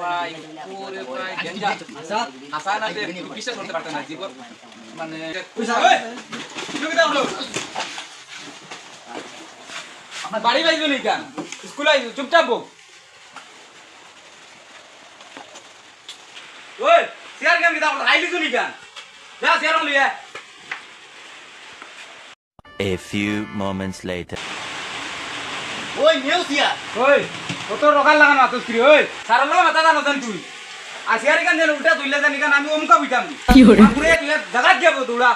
ভাই ওরে ভাই ডেঞ্জার আসা না যে বিশ্বাস করতে পারতেন না জীবন মানে ওই, তুমি দাও লোক। আপনার বাড়ি বাইজো নি কেন স্কুল আইছো চুপচাপ বক ওই চেয়ার কেন কিতা আইলিছো নি কেন যা চেয়ার লিয়ে A few moments later. ওই নেউসিয়া ওই কত রকাল লাগানো ওই সারা লোক মাথা জানো জান তুই আসিয়ারি কান যেন উল্টা তুইলে জানি কান আমি অমুকা বুঝাম কি হরে পুরে তুই জাগাত যাব তোরা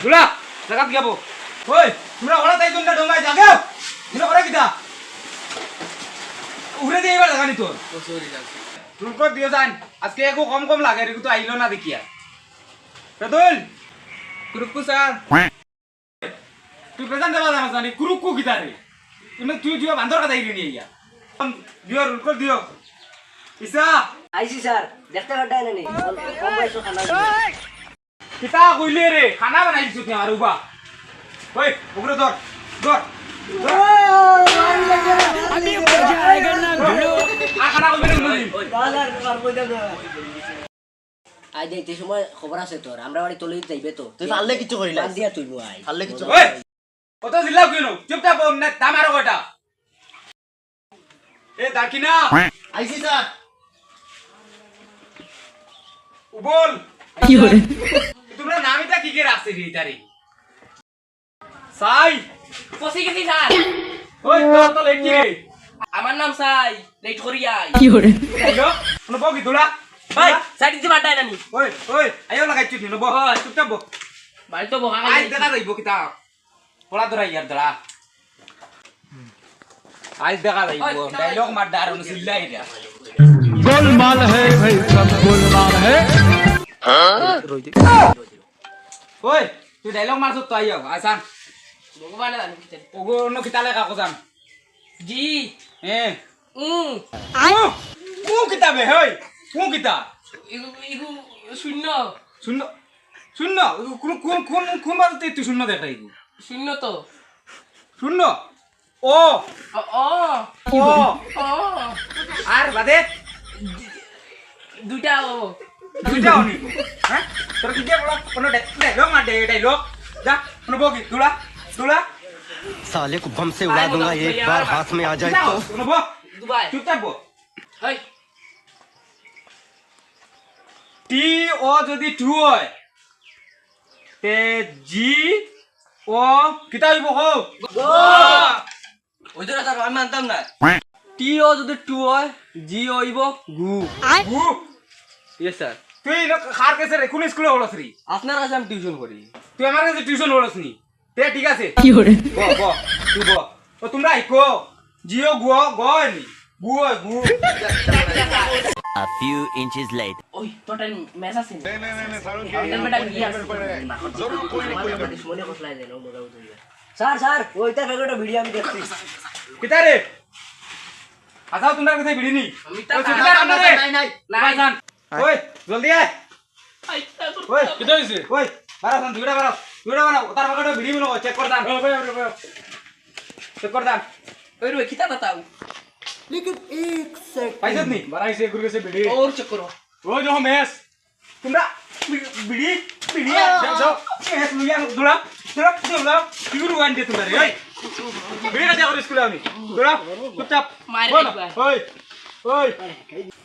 তোরা জাগাত যাব ওই তোরা ওরা তাই তোমরা ডোমাই জাগাও তোরা ওরা কিটা উড়ে দিয়ে এবার লাগানি তোর তুলকো দিয়ে যান আজকে একো কম কম লাগে রে তো আইলো না দেখিয়া পেদুল কুরুকু স্যার তুই প্রেজেন্ট দেবা জানি কুরুকু কিতা রে তুমি তুই দিও বান্দর কথা ইরি নিয়ে ইয়া দিও রুল কর দিও ইসা আইসি স্যার দেখতে পারতাই না কম বয়সে খানা কিতা কইলে রে খানা বানাইছিস তুই আর উবা ওই ওগুলো ধর ধর আই যাইতে সময় খবর আছে তোর আমরা বাড়ি তলে যাইবে তো। তুই পারলে কিছু করিলা দিয়া তুইবো আই। পারলে কিছু কত জিল্লাও কেন চুপচাপ না দাম আরও এ দাকিনা আইসি স্যার। উবল। কি হরে তোমরা নামিটা কি কে রাখছে রে তারি সাই। ফসি গেছি স্যার। ওই তোর তো লেট কি রে আমার নাম সাই লেট করি আই। আইলো কোনো বগি তোলা ভাই সাইড দিতে পারতাই না নি? ওই ওই আইও নি চুপচাপ বাড়ি তো বকা আই দেখা যাইব কিতা পোড়া দরা ইয়ার দরা আজ দেখা যাইব। ডায়লগ মার দার অনুসিল্লা এটা গোলমাল হে ভাই সব গোলমাল হে। ওই তুই ডায়লগ মারছ তো আইও আসান ভগবান জানো কি ওগো অন্য কিতালে কাকো জান জি। এ উ আউ উ কিতাবে হই উ কিতা ইগু ইগু শূন্য। শূন্য শূন্য? কোন কোন কোন কোন বাজতে তুই শূন্য দেখাইগু শূন্য তো শূন্য ও অ অ ও অ আর বাদে দুইটা ও দুইটা অনি হ্যাঁ তোর কি যে বড় কোন ডায়লগ মার দে ডায়লগ যা কোন বগি দুলা দুলা साले को बम से उड़ा दूंगा एक बार हाथ में आ जाए तो কোন বগ দুবাই চুপচাপ বগ হাই টি ও যদি টু হয় তে জি ও কিতা হইব হো? ওই ধরে স্যার আমি মানতাম না। টি ও যদি টু হয় জি হইব গু। গু? ইয়েস স্যার তুই খার রে কোন স্কুলে হলস রে? আপনার কাছে আমি টিউশন করি। তুই আমার কাছে টিউশন হলস নি। তে ঠিক আছে। কি হরে ব ব তুই ব ও তোমরা আইকো। জিও গু গ নি। গু গু। A few inches later. ওই তোটা মেস আছে আমাদের বেটা বিয়ে আছে মনে কসলাই দেন ও মোটা বুঝি স্যার স্যার ওইটা ফেগোটা ভিডিও আমি দেখছি কিতা রে আসাও তোমরা কাছে ভিড়ি নি রে নাই নাই নাই জান ওই জলদি আয় ওই কিতা হইছে ওই বারাসান দুইটা বারাস দুইটা বানাও তার বাগাটা ভিড়ি মিনো চেক কর দান চেক কর দান ওই রুই খিতা বাতাও जो আনতে তোমরা রে ওই ভিড়ি কাছে করে স্কুলে আমি দুলা চুপচাপ মায়ের বল। খাইবা। ওই ওই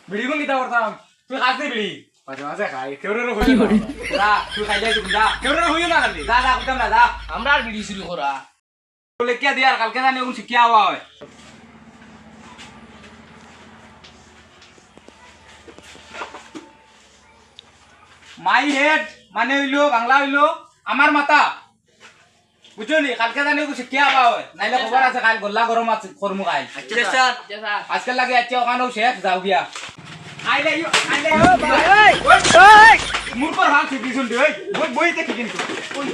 ভিড়ি কোন কিতা করতাম তুই খাস নি ভিড়ি মাঝে মাঝে খাই কেউ রে হইও না যা তুই খাই যাই তুমি যা কেউ রে হইও না খালি যা যা করতাম না যা আমরা আর ভিডিও শুরু করা কালকে জানি শিখিয়া হওয়া হয় মাই হেড মানে হইল বাংলা হইল আমার মাথা বুঝছ নি কালকে জানি হওয়া হয় নাইলে খবর আছে কাল গল্লা গরম আছে কর্ম স্যার। আজকাল লাগে আছে ওখানেও শেষ যাও গিয়া আইলে আইলে মুর পর হাল শিখি শুনতে ওই বই বইতে কি কিন্তু ওই।